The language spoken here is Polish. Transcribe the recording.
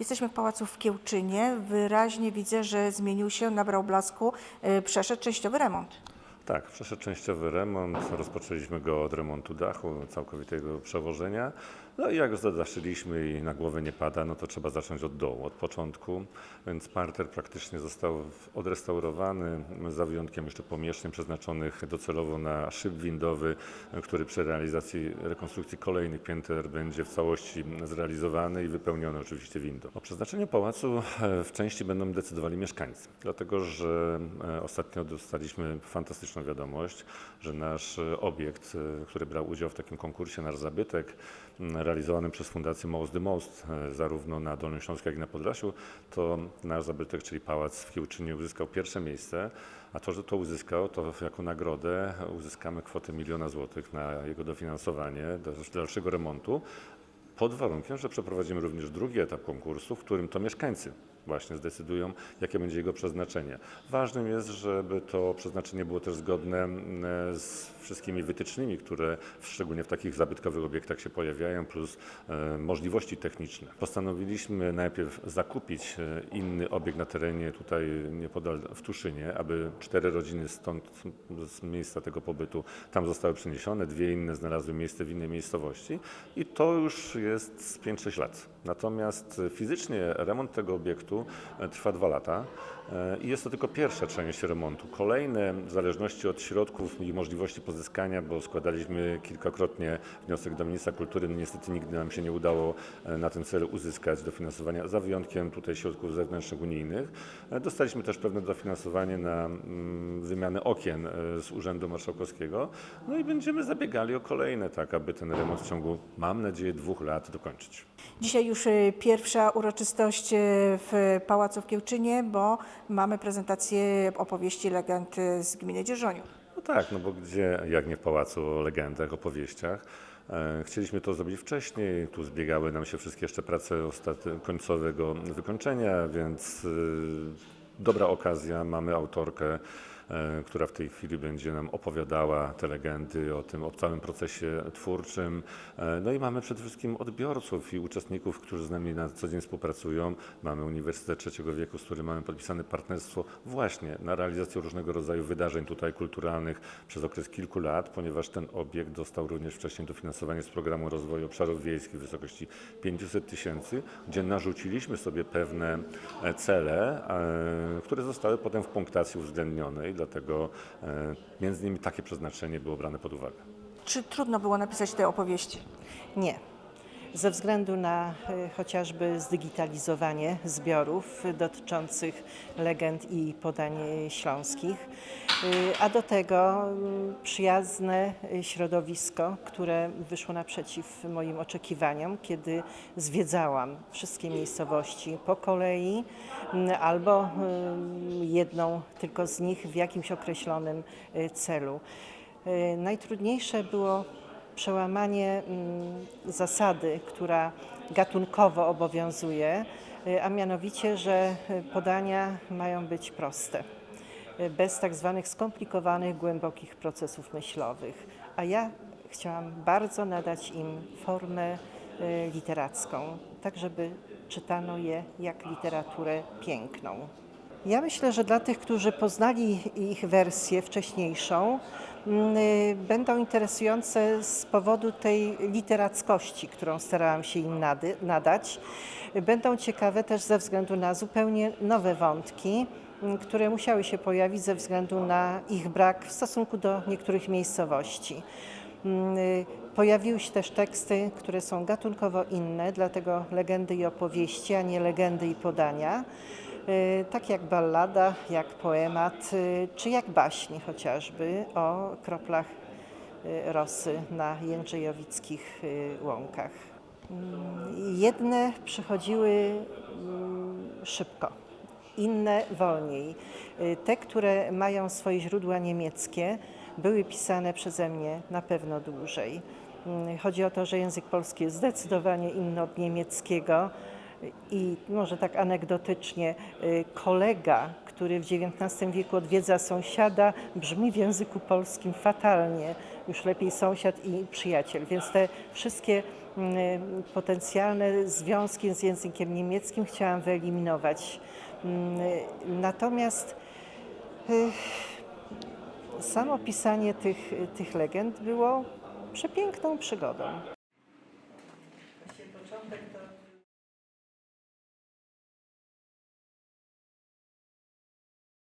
Jesteśmy w Pałacu w Kiełczynie. Wyraźnie widzę, że zmienił się, nabrał blasku, y, przeszedł częściowy remont. Tak, przeszedł częściowy remont. Rozpoczęliśmy go od remontu dachu, całkowitego przewożenia. No i jak już i na głowę nie pada, no to trzeba zacząć od dołu, od początku. Więc parter praktycznie został odrestaurowany, za wyjątkiem jeszcze pomieszczeń przeznaczonych docelowo na szyb windowy, który przy realizacji rekonstrukcji kolejnych pięter będzie w całości zrealizowany i wypełniony oczywiście windą. O przeznaczeniu pałacu e, w części będą decydowali mieszkańcy, dlatego że e, ostatnio dostaliśmy fantastyczną wiadomość, że nasz obiekt, e, który brał udział w takim konkursie, nasz zabytek, realizowanym przez Fundację Most the Most, e, zarówno na Dolnym Śląsku, jak i na Podlasiu, to nasz zabytek, czyli pałac w Kiełczynie uzyskał pierwsze miejsce, a to, że to uzyskał, to jako nagrodę uzyskamy kwotę miliona złotych na jego dofinansowanie do dalszego remontu, pod warunkiem, że przeprowadzimy również drugi etap konkursu, w którym to mieszkańcy właśnie zdecydują, jakie będzie jego przeznaczenie. Ważnym jest, żeby to przeznaczenie było też zgodne z wszystkimi wytycznymi, które szczególnie w takich zabytkowych obiektach się pojawiają, plus e, możliwości techniczne. Postanowiliśmy najpierw zakupić e, inny obiekt na terenie tutaj niepodal w Tuszynie, aby cztery rodziny stąd z miejsca tego pobytu tam zostały przeniesione, dwie inne znalazły miejsce w innej miejscowości i to już jest z 5-6 lat. Natomiast fizycznie remont tego obiektu e, trwa dwa lata e, i jest to tylko pierwsza część remontu. Kolejne, w zależności od środków i możliwości pozyskania, bo składaliśmy kilkakrotnie wniosek do Ministra Kultury, no niestety nigdy nam się nie udało e, na ten cel uzyskać dofinansowania, za wyjątkiem tutaj środków zewnętrznych unijnych. Dostaliśmy też pewne dofinansowanie na mm, wymianę okien z Urzędu Marszałkowskiego, no i będziemy zabiegali o kolejne, tak aby ten remont w ciągu, mam nadzieję, dwóch lat dokończyć. Dzisiaj już y, pierwsza uroczystość y, w Pałacu w Kiełczynie, bo mamy prezentację opowieści legend z gminy Dzierżoniów. No tak, no bo gdzie, jak nie w pałacu o legendach, opowieściach. E, Chcieliśmy to zrobić wcześniej, tu zbiegały nam się wszystkie jeszcze prace ostat- końcowego wykończenia, więc y, dobra okazja, mamy autorkę, która w tej chwili będzie nam opowiadała te legendy o tym, o całym procesie twórczym. E, No i mamy przede wszystkim odbiorców i uczestników, którzy z nami na co dzień współpracują. Mamy Uniwersytet Trzeciego Wieku, z którym mamy podpisane partnerstwo właśnie na realizację różnego rodzaju wydarzeń tutaj kulturalnych przez okres kilku lat, ponieważ ten obiekt dostał również wcześniej dofinansowanie z Programu Rozwoju Obszarów Wiejskich w wysokości 500 tysięcy, gdzie narzuciliśmy sobie pewne e, cele, e, które zostały potem w punktacji uwzględnione dlatego e, między innymi takie przeznaczenie było brane pod uwagę. Czy trudno było napisać te opowieści? Nie. Ze względu na e, chociażby zdigitalizowanie zbiorów dotyczących legend i podań śląskich, e, a do tego mm, przyjazne środowisko, które wyszło naprzeciw moim oczekiwaniom, kiedy zwiedzałam wszystkie miejscowości po kolei mm, albo mm, jedną tylko z nich w jakimś określonym e, celu. Najtrudniejsze było przełamanie mm, zasady, która gatunkowo obowiązuje, y, a mianowicie, że y, podania mają być proste, y, bez tak zwanych skomplikowanych, głębokich procesów myślowych. A ja chciałam bardzo nadać im formę literacką, tak żeby czytano je jak literaturę piękną. Ja myślę, że dla tych, którzy poznali ich wersję wcześniejszą, będą interesujące z powodu tej literackości, którą starałam się im nadać. Będą ciekawe też ze względu na zupełnie nowe wątki, mm, które musiały się pojawić ze względu na ich brak w stosunku do niektórych miejscowości. Mm, y, Pojawiły się też teksty, które są gatunkowo inne, dlatego legendy i opowieści, a nie legendy i podania. Y, Tak jak ballada, jak poemat, y, czy jak baśń chociażby o kroplach y, rosy na jędrzejowickich łąkach. Mm, Jedne przychodziły mm, szybko, inne wolniej. Te, które mają swoje źródła niemieckie, były pisane przeze mnie na pewno dłużej. Mm, Chodzi o to, że język polski jest zdecydowanie inny od niemieckiego I może tak anegdotycznie, y, kolega, który w XIX wieku odwiedza sąsiada, brzmi w języku polskim fatalnie. Już lepiej sąsiad i przyjaciel. Więc te wszystkie mm, potencjalne związki z językiem niemieckim chciałam wyeliminować. Mm, Natomiast y, samo pisanie tych, tych legend było przepiękną przygodą. Początek to